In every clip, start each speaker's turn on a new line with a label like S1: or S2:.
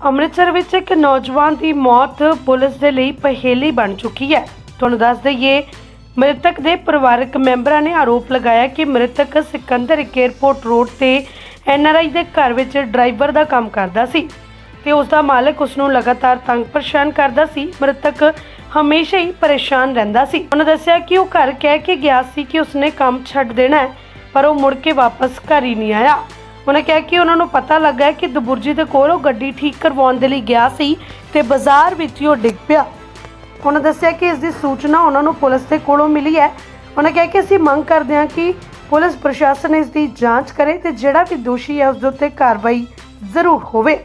S1: ਅੰਮ੍ਰਿਤਸਰ ਵਿੱਚ ਇੱਕ ਨੌਜਵਾਨ ਦੀ ਮੌਤ ਪੁਲਿਸ ਦੇ ਲਈ ਪਹੇਲੀ ਬਣ ਚੁੱਕੀ ਹੈ। ਤੁਹਾਨੂੰ ਦੱਸ ਦਈਏ, ਮ੍ਰਿਤਕ ਦੇ ਪਰਿਵਾਰਕ ਮੈਂਬਰਾਂ ਨੇ ਆਰੋਪ ਲਗਾਇਆ ਕਿ ਮ੍ਰਿਤਕ ਸਿਕੰਦਰ ਇੱਕ ਏਅਰਪੋਰਟ ਰੋਡ ਤੇ ਐਨਆਰਆਈ ਦੇ ਘਰ ਵਿੱਚ ਡਰਾਈਵਰ ਦਾ ਕੰਮ ਕਰਦਾ ਸੀ ਤੇ ਉਸ ਦਾ ਮਾਲਕ ਉਸ ਨੂੰ ਲਗਾਤਾਰ ਤੰਗ ਪਰੇਸ਼ਾਨ ਕਰਦਾ ਸੀ। ਮ੍ਰਿਤਕ ਹਮੇਸ਼ਾ ਹੀ ਪਰੇਸ਼ਾਨ ਰਹਿੰਦਾ ਸੀ। ਉਹਨੇ ਦੱਸਿਆ ਕਿ ਉਹ ਘਰ ਕਹਿ ਕੇ ਗਿਆ ਸੀ ਕਿ ਉਸਨੇ ਕੰਮ ਛੱਡ ਦੇਣਾ ਹੈ, ਪਰ ਉਹ ਮੁੜ ਕੇ ਵਾਪਸ ਘਰ ਹੀ ਨਹੀਂ ਆਇਆ। ਉਹਨੇ ਕਿਹਾ ਕਿ ਉਹਨਾਂ ਨੂੰ ਪਤਾ ਲੱਗਾ ਕਿ ਦਬੁਰਜੀ ਦੇ ਕੋਲ ਉਹ ਗੱਡੀ ਠੀਕ ਕਰਵਾਉਣ ਦੇ ਲਈ ਗਿਆ ਸੀ ਤੇ ਬਾਜ਼ਾਰ ਵਿੱਚ ਹੀ ਉਹ ਡਿੱਗ ਪਿਆ। ਉਹਨਾਂ ਦੱਸਿਆ ਕਿ ਇਸ ਦੀ ਸੂਚਨਾ ਉਹਨਾਂ ਨੂੰ ਪੁਲਿਸ ਦੇ ਕੋਲੋਂ ਮਿਲੀ ਹੈ। ਉਹਨਾਂ ਕਿਹਾ ਕਿ ਅਸੀਂ ਮੰਗ ਕਰਦੇ ਹਾਂ ਕਿ ਪੁਲਿਸ ਪ੍ਰਸ਼ਾਸਨ ਇਸ ਦੀ ਜਾਂਚ ਕਰੇ ਤੇ ਜਿਹੜਾ ਵੀ ਦੋਸ਼ੀ ਹੈ ਉਸ ਦੇ ਉੱਤੇ ਕਾਰਵਾਈ ਜ਼ਰੂਰ ਹੋਵੇ।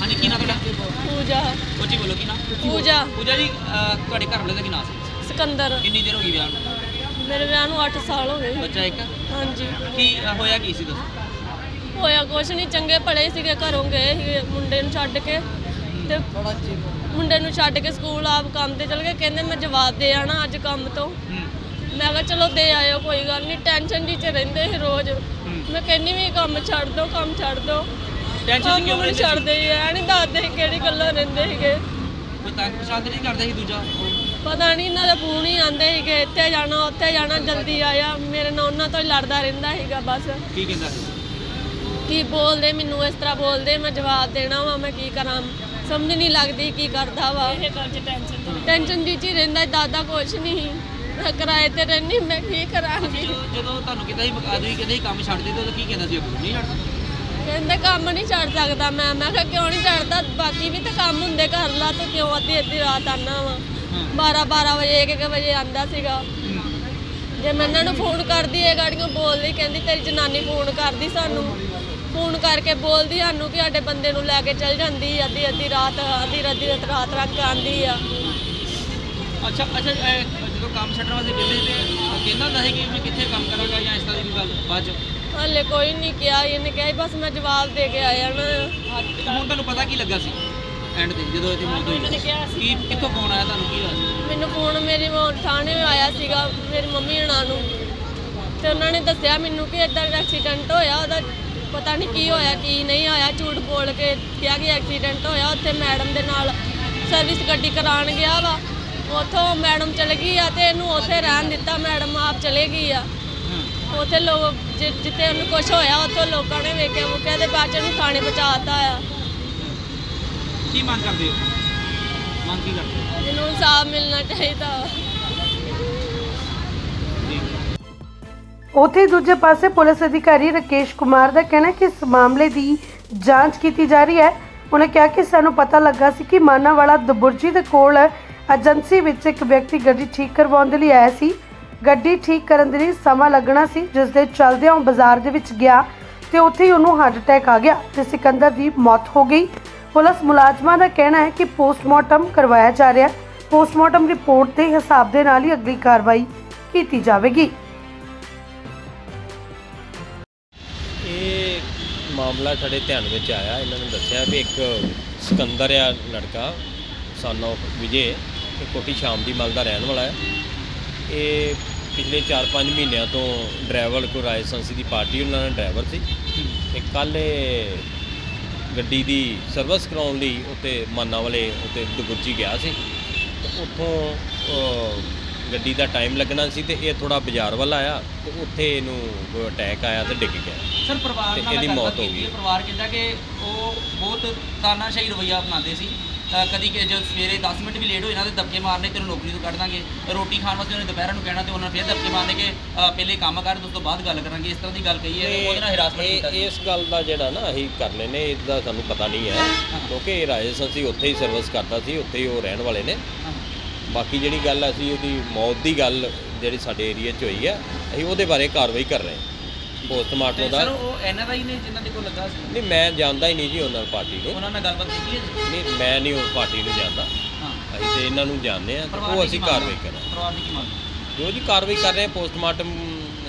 S2: ਹਾਂਜੀ ਕੀ ਨਾਮ ਤੁਹਾਡਾ?
S3: ਪੂਜਾ।
S2: ਉੱਚੀ ਬੋਲੋ ਕੀ ਨਾਮ?
S3: ਪੂਜਾ।
S2: ਪੂਜਾ ਜੀ ਅਹ, ਤੁਹਾਡੇ ਘਰ ਵਾਲੇ ਦਾ ਕੀ ਨਾਮ ਸੀ?
S3: ਸਿਕੰਦਰ।
S2: ਕਿੰਨੀ ਦੇਰ ਹੋ ਗਈ ਵਿਆਹ ਨੂੰ?
S3: ਮੇਰੇ ਵਿਆਹ ਨੂੰ 8 ਸਾਲ ਹੋ ਗਏ
S2: ਬੱਚਾ ਇੱਕ?
S3: ਹਾਂਜੀ।
S2: ਕੀ ਹੋਇਆ ਕੀ ਸੀ ਦੱਸੋ?
S3: ਹੋਇਆ ਕੁਛ ਨਹੀਂ ਚੰਗੇ ਭਲੇ ਸੀਗੇ ਘਰੋਂ ਗਏ ਸੀਗੇ ਮੁੰਡੇ ਨੂੰ ਛੱਡ ਕੇ। ਤੇ ਮੁੰਡੇ ਨੂੰ ਛੱਡ ਕੇ ਸਕੂਲ ਆਪ ਕੰਮ ਤੇ ਚਲ ਗਏ। ਕਹਿੰਦੇ ਮੈਂ ਜਵਾਬ ਦੇ ਆਣਾ ਅੱਜ ਕੰਮ ਤੋਂ। ਮੈਂ ਕਿਹਾ ਚਲੋ ਦੇ ਆਇਓ ਕੋਈ ਗੱਲ ਨਹੀਂ ਟੈਨਸ਼ਨ ਜੀ ਚ ਰਹਿੰਦੇ ਸੀ ਰੋਜ਼। ਮੈਂ ਕਹਿੰਨੀ ਵੀ ਕੰਮ ਛੱਡ ਦੋ ਕੰਮ ਛੱਡ ਦੋ।
S2: ਟੈਨਸ਼ਨ ਕਿਉਂ
S3: ਨਹੀਂ ਛੱਡਦੇ ਐ ਨਹੀਂ ਦੱਸਦੇ ਕਿਹੜੀ ਗੱਲੋਂ ਰਹਿੰਦੇ ਸੀਗੇ।
S2: ਕੋਈ ਤੰਗ ਪਛਾਣ ਨਹੀਂ ਕਰਦਾ ਸੀ ਦੂਜਾ?
S3: ਪਤਾ ਨਹੀਂ ਇਹਨਾਂ ਦੇ ਫੋਨ ਹੀ ਆਂਦੇ ਸੀਗੇ ਇੱਥੇ ਜਾਣਾ ਉੱਥੇ ਜਾਣਾ ਜਲਦੀ ਆਇਆ ਮੇਰੇ ਨਾਲ ਉਹਨਾਂ ਤੋਂ ਹੀ ਲੜਦਾ ਰਹਿੰਦਾ ਸੀਗਾ ਬਸ।
S2: ਕੀ ਕਹਿੰਦਾ ਸੀ?
S3: ਕੀ ਬੋਲਦੇ ਮੈਨੂੰ ਇਸ ਤਰ੍ਹਾਂ ਬੋਲਦੇ ਮੈਂ ਜਵਾਬ ਦੇਣਾ ਵਾ ਮੈਂ ਕੀ ਕਰਾਂ? ਸਮਝ ਨਹੀਂ ਲੱਗਦੀ ਕੀ ਕਰਦਾ ਵਾ। ਇਹ ਗੱਲ ਚ ਟੈਨਸ਼ਨ ਟੈਨਸ਼ਨ ਦੀ ਚ ਰਹਿੰਦਾ ਦਾਦਾ ਕੁਛ ਨਹੀਂ। ਮੈਂ ਕਿਰਾਏ ਤੇ ਰਹਿਣੀ ਮੈਂ ਕੀ ਕਰਾਂਗੀ
S2: ਜਦੋਂ ਜਦੋਂ ਤੁਹਾਨੂੰ ਕਹਿੰਦਾ ਸੀ ਆਦਮੀ ਕਹਿੰਦੇ ਸੀ ਕੰਮ ਛੱਡ ਦੇ ਤੇ ਉਦੋਂ ਕੀ ਕਹਿੰਦਾ ਸੀ ਅੱਗੋਂ ਨਹੀਂ ਛੱਡਦਾ
S3: ਕਹਿੰਦੇ ਕੰਮ ਨਹੀਂ ਛੱਡ ਸਕਦਾ ਮੈਂ। ਮੈਂ ਕਿਹਾ ਕਿਉਂ ਨਹੀਂ ਛੱਡਦਾ? ਬਾਕੀ ਵੀ ਤਾਂ ਕੰਮ ਹੁੰਦੇ ਕਰ ਲਾ ਤੂੰ ਕਿਉਂ ਅੱਧੀ ਅੱਧੀ ਰਾਤ ਆਨਾ ਵਾ? 12 12 ਵਜੇ 1 1 ਵਜੇ ਆਂਦਾ ਸੀਗਾ। ਜੇ ਮੈਂ ਇਹਨਾਂ ਨੂੰ ਫੋਨ ਕਰਦੀ ਇਹ ਗਾੜੀਆਂ ਬੋਲਦੀ ਕਹਿੰਦੀ ਤੇਰੀ ਜਨਾਨੀ ਫੋਨ ਕਰਦੀ ਸਾਨੂੰ। ਫੋਨ ਕਰਕੇ ਬੋਲਦੀ ਸਾਨੂੰ ਕਿ ਸਾਡੇ ਬੰਦੇ ਨੂੰ ਲੈ ਕੇ ਚੱਲ ਜਾਂਦੀ ਅੱਧੀ ਅੱਧੀ ਰਾਤ ਅੱਧੀ ਅੱਧੀ ਰਾਤ ਰਾਤ ਰੱਖ ਆਂਦੀ ਆ।
S2: ਅੱਛਾ ਅੱਛਾ ਇਹ ਜਦੋਂ ਕੰਮ ਛੱਡਣ ਵਾਸਤੇ ਵਿਹਲੇ ਤੇ ਕਹਿੰਦਾ ਹੁੰਦਾ ਸੀ ਕਿ ਮੈਂ ਕਿੱਥੇ ਕੰਮ ਕਰਾਂਗਾ ਜਾਂ ਇਸ ਤਰ੍ਹਾਂ ਦੀ ਕੋਈ ਗੱਲ ਬਾਅਦ ਚ?
S3: ਹਾਲੇ ਕੋਈ ਨਹੀਂ ਕਿਹਾ ਇਹਨੇ ਕਿਹਾ ਸੀ ਬਸ ਮੈਂ ਜਵਾਬ ਦੇ ਕੇ ਆਇਆ
S2: ਤੇ ਹੁਣ ਤੁਹਾਨੂੰ ਪਤਾ ਕੀ ਲੱਗਾ ਸੀ? ਐਂਡ ਤੇ ਜਦੋਂ ਇਹਦੀ ਮੌਤ ਹੋਈ। ਕੀ ਕਿੱਥੋਂ ਫੋਨ ਆਇਆ ਤੁਹਾਨੂੰ? ਕੀ ਹੋਇਆ?
S3: ਮੈਨੂੰ ਫੋਨ ਮੇਰੀ ਮਾਂ ਥਾਣੇ ਆਇਆ ਸੀਗਾ ਮੇਰੀ ਮੰਮੀ ਹਣਾ ਨੂੰ। ਤੇ ਉਹਨਾਂ ਨੇ ਦੱਸਿਆ ਮੈਨੂੰ ਕਿ ਇਦਾਂ ਦਾ ਐਕਸੀਡੈਂਟ ਹੋਇਆ ਉਹਦਾ ਪਤਾ ਨਹੀਂ ਕੀ ਹੋਇਆ ਕੀ ਨਹੀਂ ਆਇਆ। ਝੂਠ ਬੋਲ ਕੇ ਕਿਹਾ ਕਿ ਐਕਸੀਡੈਂਟ ਹੋਇਆ ਉੱਥੇ ਮੈਡਮ ਦੇ ਨਾਲ ਸਰਵਿਸ ਗੱਡੀ ਕਰਾਉਣ ਗਿਆ ਵਾ। ਉੱਥੋਂ ਮੈਡਮ ਚਲ ਗਈ ਆ ਤੇ ਇਹਨੂੰ ਉੱਥੇ ਰਹਿਣ ਦਿੱਤਾ ਮੈਡਮ ਆਪ ਚਲੇ ਗਈ ਆ। ਉੱਥੇ ਲੋਕ ਜਿ- ਜਿੱਥੇ ਉਹਨੂੰ ਕੁਝ ਹੋਇਆ ਉੱਥੋਂ ਲੋਕਾਂ ਨੇ ਵੇਖਿਆ ਉਹ ਕਹਿੰਦੇ ਬਾਅਦ ਚ ਉਹਨੂੰ ਥਾਣੇ ਪਹੁੰਚਾਤਾ ਆ।
S2: ਕੀ ਮੰਗ ਕਰਦੇ ਹੋ? ਮੰਗ ਕੀ ਕਰਦੇ ਹੋ?
S3: ਜਿਹਨੂੰ ਇਨਸਾਫ ਮਿਲਣਾ ਚਾਹੀਦਾ। ਵਾ
S1: ਉੱਥੇ ਦੂਜੇ ਪਾਸੇ ਪੁਲਿਸ ਅਧਿਕਾਰੀ ਰਕੇਸ਼ ਕੁਮਾਰ ਦਾ ਕਹਿਣਾ ਹੈ ਕਿ ਇਸ ਮਾਮਲੇ ਦੀ ਜਾਂਚ ਕੀਤੀ ਜਾ ਰਹੀ ਹੈ। ਉਹਨੇ ਕਿਹਾ ਕਿ ਸਾਨੂੰ ਪਤਾ ਲੱਗਾ ਸੀ ਕਿ ਮਾਨਾਵਾਲਾ ਦਬੁਰਜੀ ਦੇ ਕੋਲ ਏਜੰਸੀ ਵਿੱਚ ਇੱਕ ਵਿਅਕਤੀ ਗੱਡੀ ਠੀਕ ਕਰਵਾਉਣ ਦੇ ਲਈ ਆਇਆ ਸੀ। ਗੱਡੀ ਠੀਕ ਕਰਨ ਦੇ ਲਈ ਸਮਾਂ ਲੱਗਣਾ ਸੀ ਜਿਸ ਦੇ ਚੱਲਦਿਆਂ ਉਹ ਬਾਜ਼ਾਰ ਦੇ ਵਿੱਚ ਗਿਆ ਤੇ ਉੱਥੇ ਹੀ ਉਹਨੂੰ ਹਾਰਟ ਅਟੈਕ ਆ ਗਿਆ ਤੇ ਸਿਕੰਦਰ ਦੀ ਮੌਤ ਹੋ ਗਈ। ਪੁਲਿਸ ਮੁਲਾਜ਼ਮਾਂ ਦਾ ਕਹਿਣਾ ਹੈ ਕਿ ਪੋਸਟਮਾਰਟਮ ਕਰਵਾਇਆ ਜਾ ਰਿਹਾ ਹੈ। ਪੋਸਟਮਾਰਟਮ ਰਿਪੋਰਟ ਦੇ ਹਿਸਾਬ ਦੇ ਨਾਲ ਹੀ ਅਗਲੀ ਕਾਰਵਾਈ ਕੀਤੀ ਜਾਵੇਗੀ।
S4: ਇਹ ਮਾਮਲਾ ਸਾਡੇ ਧਿਆਨ ਵਿੱਚ ਆਇਆ। ਇਹਨਾਂ ਨੇ ਦੱਸਿਆ ਵੀ ਇੱਕ ਸਿਕੰਦਰ ਆ ਲੜਕਾ ਸਨ ਵਿਜੇ, ਇਹ ਕੋਟੀ ਸ਼ਾਮ ਦੀ ਮਲ ਦਾ ਰਹਿਣ ਵਾਲਾ ਹੈ। ਇਹ ਪਿਛਲੇ 4-5 ਮਹੀਨਿਆਂ ਤੋਂ ਡਰਾਈਵਰ ਕੋ ਰਾਜਸੰਸੀ ਦੀ ਪਾਰਟੀ ਉਹਨਾਂ ਦਾ ਡਰਾਈਵਰ ਸੀ। ਤੇ ਕੱਲ ਇਹ ਗੱਡੀ ਦੀ ਸਰਵਿਸ ਕਰਾਉਣ ਲਈ ਉੱਤੇ ਮਾਨਾ ਵਾਲੇ ਉੱਤੇ ਦੁਗੁਰਜੀ ਗਿਆ ਸੀ ਉੱਥੋਂ ਗੱਡੀ ਦਾ ਟਾਈਮ ਲੱਗਣਾ ਸੀ ਤੇ ਇਹ ਥੋੜਾ ਬਾਜ਼ਾਰ ਵੱਲ ਆਇਆ ਤੇ ਉੱਥੇ ਇਹਨੂੰ ਅਟੈਕ ਆਇਆ ਤੇ ਡਿੱਗ ਗਿਆ
S2: ਸਰ ਪਰਿਵਾਰ ਨਾਲ
S4: ਇਹਦੀ ਮੌਤ ਹੋ। ਗਈ।
S2: ਪਰਿਵਾਰ ਕਹਿੰਦਾ ਕਿ ਉਹ ਬਹੁਤ ਤਾਨਾਸ਼ਾਹੀ ਰਵਈਆ ਅਪਣਾਉਂਦੇ ਸੀ ਕਦੀ ਕਿ ਜਦ ਸਵੇਰੇ 10 ਮਿੰਟ ਵੀ ਲੇਟ ਹੋ ਜਾਣਾ ਤੇ ਦਬਕੇ ਮਾਰਨੇ ਤੈਨੂੰ ਨੌਕਰੀ ਤੋਂ ਕੱਢ ਦਾਂਗੇ। ਰੋਟੀ ਖਾਣ ਵਾਸਤੇ ਉਹਨੇ ਦੁਪਹਿਰਾਂ ਨੂੰ ਕਹਿਣਾ ਤੇ ਉਹਨਾਂ ਨੇ ਫਿਰ ਦਬਕੇ ਮਾਰਨੇ ਕਿ ਅ, ਪਹਿਲੇ ਕੰਮ ਕਰ ਤੇ ਉਸ ਤੋਂ ਬਾਅਦ ਗੱਲ ਕਰਾਂਗੇ। ਇਸ ਤਰ੍ਹਾਂ ਦੀ ਗੱਲ ਕਹੀ ਹੈ ਉਹਦੇ ਨਾਲ ਹਰਾਸਮੈਂਟ ਕੀਤਾ
S4: ਇਹ
S2: ਸੀ।
S4: ਇਸ ਗੱਲ ਦਾ ਜਿਹੜਾ ਨਾ ਅਸੀਂ ਕਰ ਲੈਨੇ ਇਹਦਾ ਸਾਨੂੰ ਪਤਾ ਨਹੀਂ ਹੈ। ਕਿਉਂਕਿ ਇਹ ਰਾਜਸਥਾਨ ਸੀ ਉੱਥੇ ਹੀ ਸਰਵਿਸ ਕਰਦਾ ਸੀ ਉੱਥੇ ਹੀ ਉਹ ਰਹਿਣ ਵਾਲੇ ਨੇ।
S2: ਹਾਂ।
S4: ਬਾਕੀ ਜਿਹੜੀ ਗੱਲ ਅਸੀਂ ਉਹਦੀ ਮੌਤ ਦੀ ਗੱਲ ਜਿਹੜੀ ਸਾਡੇ ਏਰੀਆ 'ਚ ਹੋਈ ਹੈ ਅਸੀਂ ਉਹਦੇ ਬਾਰੇ ਕਾਰਵਾਈ ਕਰ ਰਹੇ ਹਾਂ। ਪੋਸਟਮਾਰਟਮ
S2: ਤੇ
S4: ਦਾ।
S2: ਸਰ ਉਹ ਐਨਆਰਆਈ ਨੇ ਜਿਨ੍ਹਾਂ ਦੇ ਕੋਲ ਲੱਗਾ ਸੀ?
S4: ਨਹੀਂ ਮੈਂ ਜਾਣਦਾ ਹੀ ਨਹੀਂ ਜੀ ਉਹਨਾਂ ਪਾਰਟੀ ਨੂੰ।
S2: ਉਹਨਾਂ ਨਾਲ ਗੱਲਬਾਤ ਕੀਤੀ ਹੈ ਜੀ?
S4: ਨਹੀਂ ਮੈਂ ਨਹੀਂ ਉਹ ਪਾਰਟੀ ਨੂੰ ਜਾਣਦਾ।
S2: ਹਾਂ।
S4: ਅਸੀਂ ਤੇ ਇਹਨਾਂ ਨੂੰ ਜਾਣਦੇ ਆ
S2: ਪਰਿਵਾਰ
S4: ਉਹ
S2: ਦੀ
S4: ਅਸੀਂ ਕਾਰਵਾਈ
S2: ਹੈ?
S4: ਕਰਾਂਗੇ।
S2: ਪਰਿਵਾਰ ਦੀ ਕੀ ਮੰਗ ਹੈ?
S4: ਜੋ ਜੀ ਕਾਰਵਾਈ ਕਰ ਰਹੇ ਪੋਸਟਮਾਰਟਮ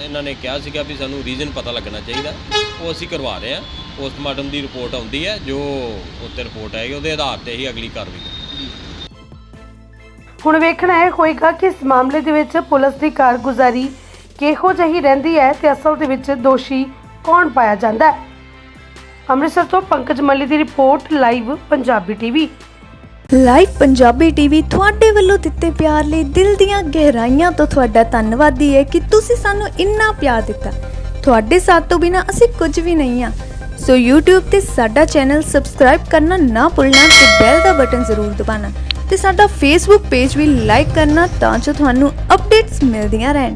S4: ਇਹਨਾਂ ਨੇ ਕਿਹਾ ਸੀਗਾ ਵੀ ਸਾਨੂੰ ਰੀਜ਼ਨ ਪਤਾ ਲੱਗਣਾ ਚਾਹੀਦਾ। ਉਹ ਅਸੀਂ ਕਰਵਾ ਰਹੇ ਹਾਂ। ਪੋਸਟਮਾਰਟਮ ਦੀ ਰਿਪੋਰਟ ਆਉਂਦੀ ਹੈ ਜੋ ਉੱਤੇ ਰਿਪੋਰਟ ਆਏਗੀ ਉਹਦੇ ਆਧਾਰ ਤੇ ਹੀ ਅਗਲੀ ਕਾਰਵਾਈ ਕਰਾਂਗੇ।
S1: ਹੁਣ ਵੇਖਣਾ ਇਹ ਹੋਏਗਾ ਕਿ ਇਸ ਮਾਮਲੇ ਦੇ ਵਿੱਚ ਪੁਲਿਸ ਦੀ ਕਾਰਗੁਜ਼ਾਰੀ ਕਿਹੋ ਜਿਹੀ ਰਹਿੰਦੀ ਹੈ ਤੇ ਅਸਲ ਦੇ ਵਿੱਚ ਦੋਸ਼ੀ ਕੌਣ ਪਾਇਆ ਜਾਂਦਾ ਹੈ? ਅੰਮ੍ਰਿਤਸਰ ਤੋਂ ਪੰਕਜ ਮੱਲੀ ਦੀ report, Live Punjabi TV.
S5: Live Punjabi TV ਤੁਹਾਡੇ ਵੱਲੋਂ ਦਿੱਤੇ ਪਿਆਰ ਲਈ ਦਿਲ ਦੀਆਂ ਗਹਿਰਾਈਆਂ ਤੋਂ ਤੁਹਾਡਾ ਧੰਨਵਾਦੀ ਹੈ ਕਿ ਤੁਸੀਂ ਸਾਨੂੰ ਇੰਨਾ ਪਿਆਰ ਦਿੱਤਾ। ਤੁਹਾਡੇ ਸਾਥ ਤੋਂ ਬਿਨਾ ਅਸੀਂ ਕੁਝ ਵੀ ਨਹੀਂ ਆ ਸੋ YouTube ਤੇ ਸਾਡਾ ਚੈਨਲ ਸਬਸਕ੍ਰਾਈਬ ਕਰਨਾ ਨਾ ਭੁੱਲਣਾ ਤੇ ਬੈਲ ਦਾ ਬਟਨ ਜ਼ਰੂਰ ਦਬਾਉਣਾ ਤੇ ਸਾਡਾ Facebook ਪੇਜ ਵੀ ਲਾਈਕ ਕਰਨਾ ਤਾਂ ਜੋ ਤੁਹਾਨੂੰ ਅਪਡੇਟਸ ਮਿਲਦੀਆਂ ਰਹਿਣ।